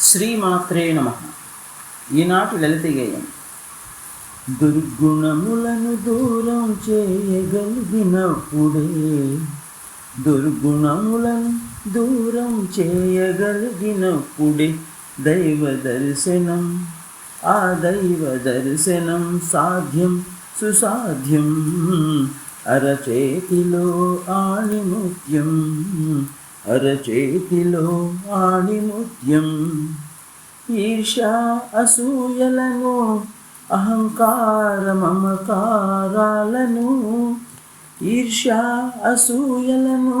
శ్రీమాత్రే నమ. ఈనాటి లలిత గేయం. దుర్గుణములను దూరం చేయగలిగినప్పుడే దుర్గుణములను దూరం చేయగలిగినప్పుడే దైవ దర్శనం ఆ దైవ దర్శనం సాధ్యం సుసాధ్యం. అరచేతిలో ఆణిముత్యం అరచేతిలో ఆణిముత్యం ఈర్ష అసూయలను అహంకార మమకారాలను ఈర్ష అసూయలను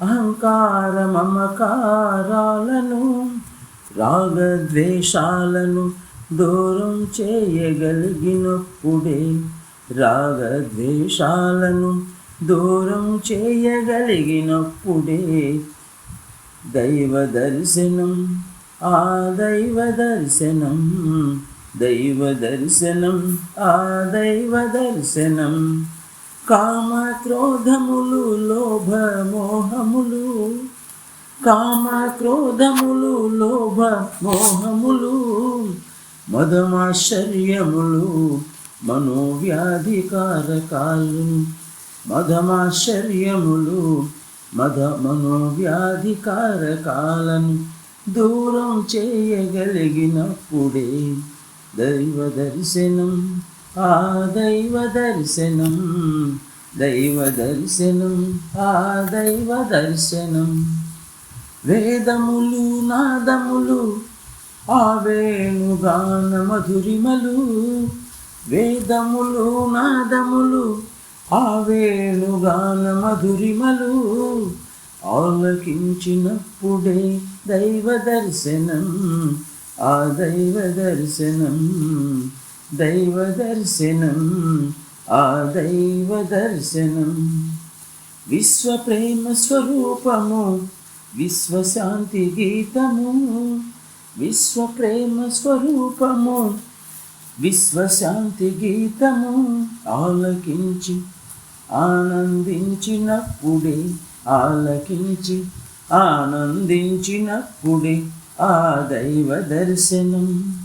అహంకార మమకారాలను రాగద్వేషాలను దూరం చేయగలిగినప్పుడే రాగద్వేషాలను దూరం చేయగలిగినప్పుడే దైవ దర్శనం ఆ దైవ దర్శనం దైవ దర్శనం ఆ దైవ దర్శనం. కామ క్రోధములు లోభ మోహములు కామ క్రోధములు లోభ మోహములు మదమాశ్చర్యములు మధమాశ్చర్యములు మధ మద మనోవ్యాధికారకాలను దూరం చేయగలిగినప్పుడే దైవ దర్శనం ఆ దైవ దర్శనం దైవ దర్శనం ఆ దైవ దర్శనం వేదములు నాదములు ఆ వేణుగాన మధురిమలు వేదములు నాదములు ఆ వేణుగాన మధురిమలు ఆలకించినప్పుడే దైవ దర్శనం ఆ దైవ దర్శనం దైవ దర్శనం ఆ దైవ దర్శనం. విశ్వ ప్రేమ స్వరూపము విశ్వశాంతి గీతము విశ్వ ప్రేమ స్వరూపము విశ్వశాంతి గీతము ఆలకించి ఆనందించినప్పుడే ఆలకించి ఆనందించినప్పుడే ఆ దైవ దర్శనం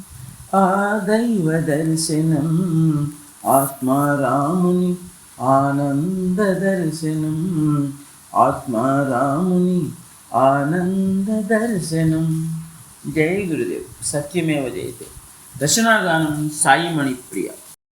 ఆ దైవ దర్శనం ఆత్మారాముని ఆనంద దర్శనం ఆత్మారాముని ఆనంద దర్శనం. జై గురుదేవ్ సత్యమేవ జయతే. దర్శనాగానం సాయిమణి ప్రియ